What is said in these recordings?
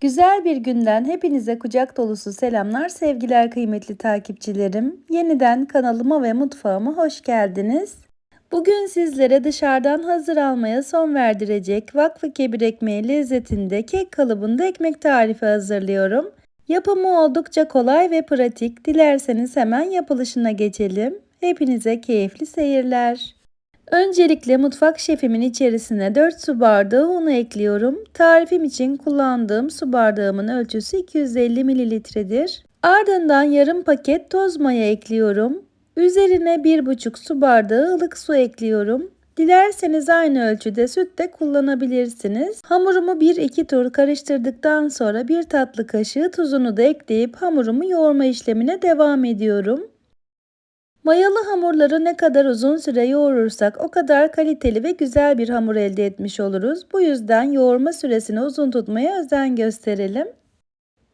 Güzel bir günden hepinize kucak dolusu selamlar sevgiler kıymetli takipçilerim. Yeniden kanalıma ve mutfağıma hoş geldiniz. Bugün sizlere dışarıdan hazır almaya son verdirecek vakfı kebir ekmeği lezzetinde kek kalıbında ekmek tarifi hazırlıyorum. Yapımı oldukça kolay ve pratik. Dilerseniz hemen yapılışına geçelim. Hepinize keyifli seyirler. Öncelikle mutfak şefimin içerisine 4 su bardağı unu ekliyorum. Tarifim için kullandığım su bardağımın ölçüsü 250 mililitredir. Ardından yarım paket toz maya ekliyorum. Üzerine 1,5 su bardağı ılık su ekliyorum. Dilerseniz aynı ölçüde süt de kullanabilirsiniz. Hamurumu 1-2 tur karıştırdıktan sonra bir tatlı kaşığı tuzunu da ekleyip hamurumu yoğurma işlemine devam ediyorum. Mayalı hamurları ne kadar uzun süre yoğurursak o kadar kaliteli ve güzel bir hamur elde etmiş oluruz. Bu yüzden yoğurma süresini uzun tutmaya özen gösterelim.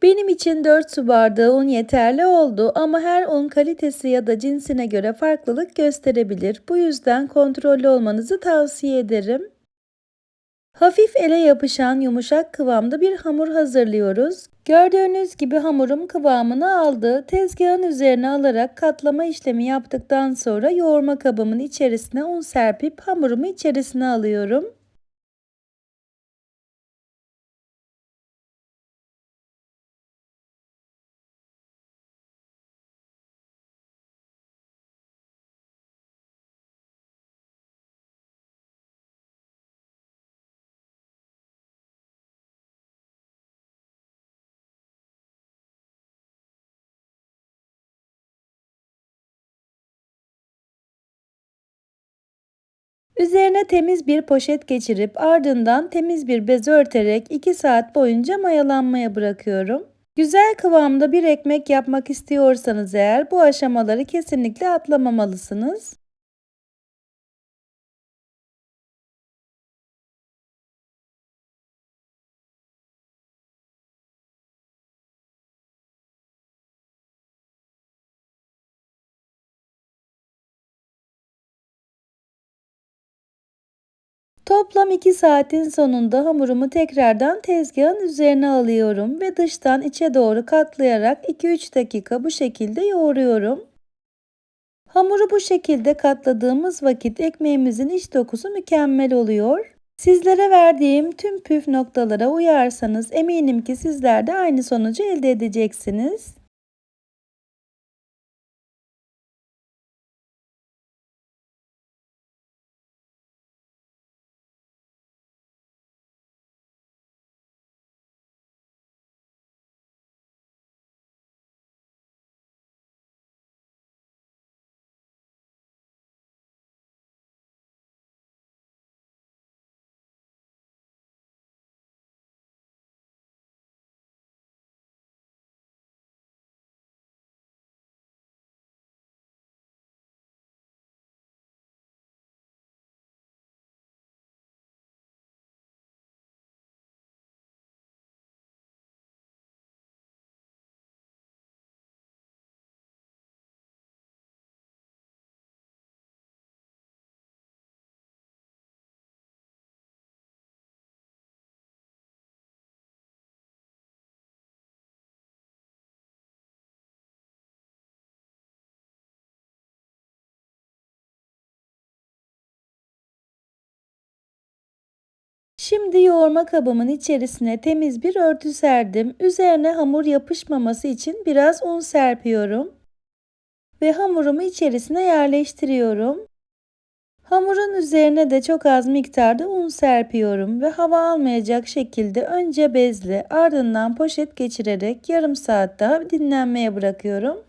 Benim için 4 su bardağı un yeterli oldu ama her un kalitesi ya da cinsine göre farklılık gösterebilir. Bu yüzden kontrollü olmanızı tavsiye ederim. Hafif ele yapışan yumuşak kıvamda bir hamur hazırlıyoruz. Gördüğünüz gibi hamurum kıvamını aldı. Tezgahın üzerine alarak katlama işlemi yaptıktan sonra yoğurma kabımın içerisine un serpip hamurumu içerisine alıyorum. Üzerine temiz bir poşet geçirip ardından temiz bir bez örterek 2 saat boyunca mayalanmaya bırakıyorum. Güzel kıvamda bir ekmek yapmak istiyorsanız eğer bu aşamaları kesinlikle atlamamalısınız. Toplam 2 saatin sonunda hamurumu tekrardan tezgahın üzerine alıyorum ve dıştan içe doğru katlayarak 2-3 dakika bu şekilde yoğuruyorum. Hamuru bu şekilde katladığımız vakit ekmeğimizin iç dokusu mükemmel oluyor. Sizlere verdiğim tüm püf noktalara uyarsanız eminim ki sizler de aynı sonucu elde edeceksiniz. Şimdi yoğurma kabımın içerisine temiz bir örtü serdim. Üzerine hamur yapışmaması için biraz un serpiyorum. Ve hamurumu içerisine yerleştiriyorum. Hamurun üzerine de çok az miktarda un serpiyorum ve hava almayacak şekilde önce bezle ardından poşet geçirerek yarım saat daha dinlenmeye bırakıyorum.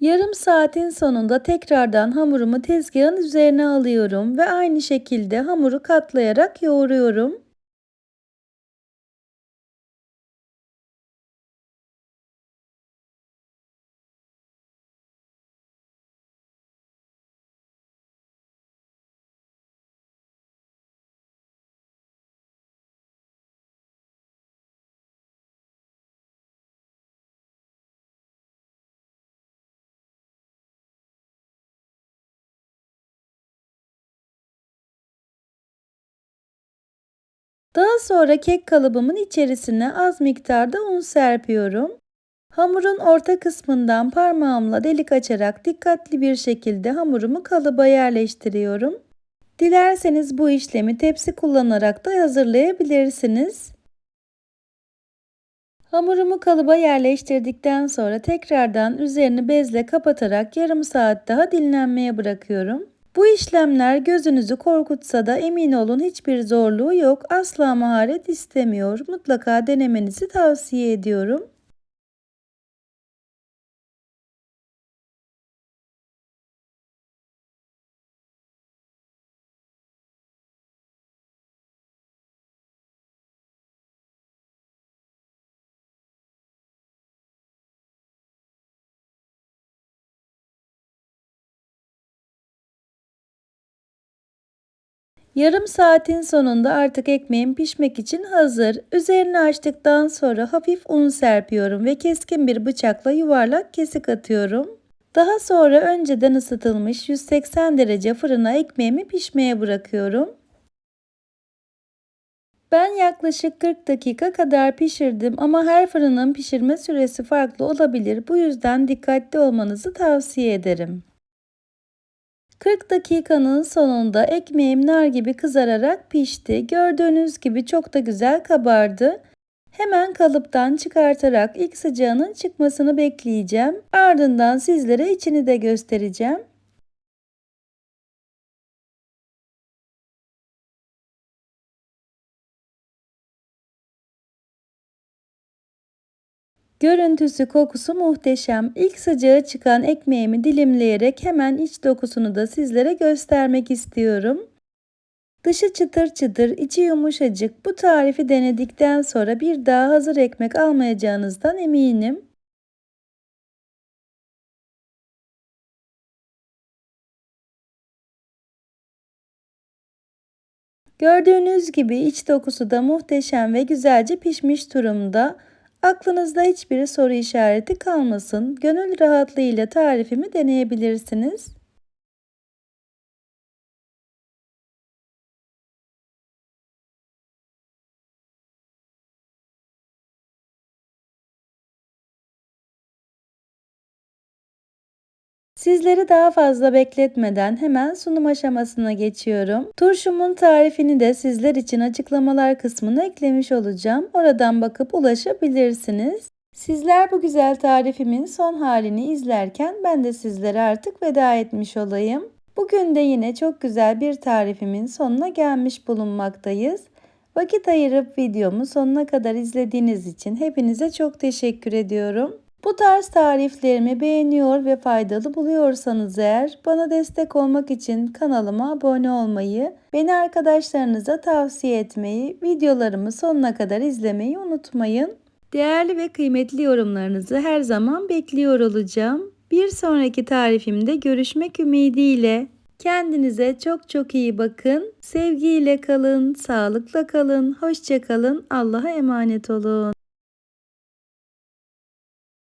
Yarım saatin sonunda tekrardan hamurumu tezgahın üzerine alıyorum ve aynı şekilde hamuru katlayarak yoğuruyorum. Daha sonra kek kalıbımın içerisine az miktarda un serpiyorum. Hamurun orta kısmından parmağımla delik açarak dikkatli bir şekilde hamurumu kalıba yerleştiriyorum. Dilerseniz bu işlemi tepsi kullanarak da hazırlayabilirsiniz. Hamurumu kalıba yerleştirdikten sonra tekrardan üzerini bezle kapatarak yarım saat daha dinlenmeye bırakıyorum. Bu işlemler gözünüzü korkutsa da emin olun hiçbir zorluğu yok. Asla maharet istemiyor. Mutlaka denemenizi tavsiye ediyorum. Yarım saatin sonunda artık ekmeğim pişmek için hazır. Üzerini açtıktan sonra hafif un serpiyorum ve keskin bir bıçakla yuvarlak kesik atıyorum. Daha sonra önceden ısıtılmış 180 derece fırına ekmeğimi pişmeye bırakıyorum. Ben yaklaşık 40 dakika kadar pişirdim ama her fırının pişirme süresi farklı olabilir. Bu yüzden dikkatli olmanızı tavsiye ederim. 40 dakikanın sonunda ekmeğim nar gibi kızararak pişti. Gördüğünüz gibi çok da güzel kabardı. Hemen kalıptan çıkartarak ilk sıcağının çıkmasını bekleyeceğim. Ardından sizlere içini de göstereceğim. Görüntüsü, kokusu muhteşem. İlk sıcağı çıkan ekmeğimi dilimleyerek hemen iç dokusunu da sizlere göstermek istiyorum. Dışı çıtır çıtır, içi yumuşacık. Bu tarifi denedikten sonra bir daha hazır ekmek almayacağınızdan eminim. Gördüğünüz gibi iç dokusu da muhteşem ve güzelce pişmiş durumda. Aklınızda hiçbir soru işareti kalmasın. Gönül rahatlığıyla tarifimi deneyebilirsiniz. Sizleri daha fazla bekletmeden hemen sunum aşamasına geçiyorum. Turşumun tarifini de sizler için açıklamalar kısmına eklemiş olacağım. Oradan bakıp ulaşabilirsiniz. Sizler bu güzel tarifimin son halini izlerken ben de sizlere artık veda etmiş olayım. Bugün de yine çok güzel bir tarifimin sonuna gelmiş bulunmaktayız. Vakit ayırıp videomu sonuna kadar izlediğiniz için hepinize çok teşekkür ediyorum. Bu tarz tariflerimi beğeniyor ve faydalı buluyorsanız eğer bana destek olmak için kanalıma abone olmayı, beni arkadaşlarınıza tavsiye etmeyi, videolarımı sonuna kadar izlemeyi unutmayın. Değerli ve kıymetli yorumlarınızı her zaman bekliyor olacağım. Bir sonraki tarifimde görüşmek ümidiyle. Kendinize çok çok iyi bakın. Sevgiyle kalın, sağlıkla kalın, hoşça kalın. Allah'a emanet olun.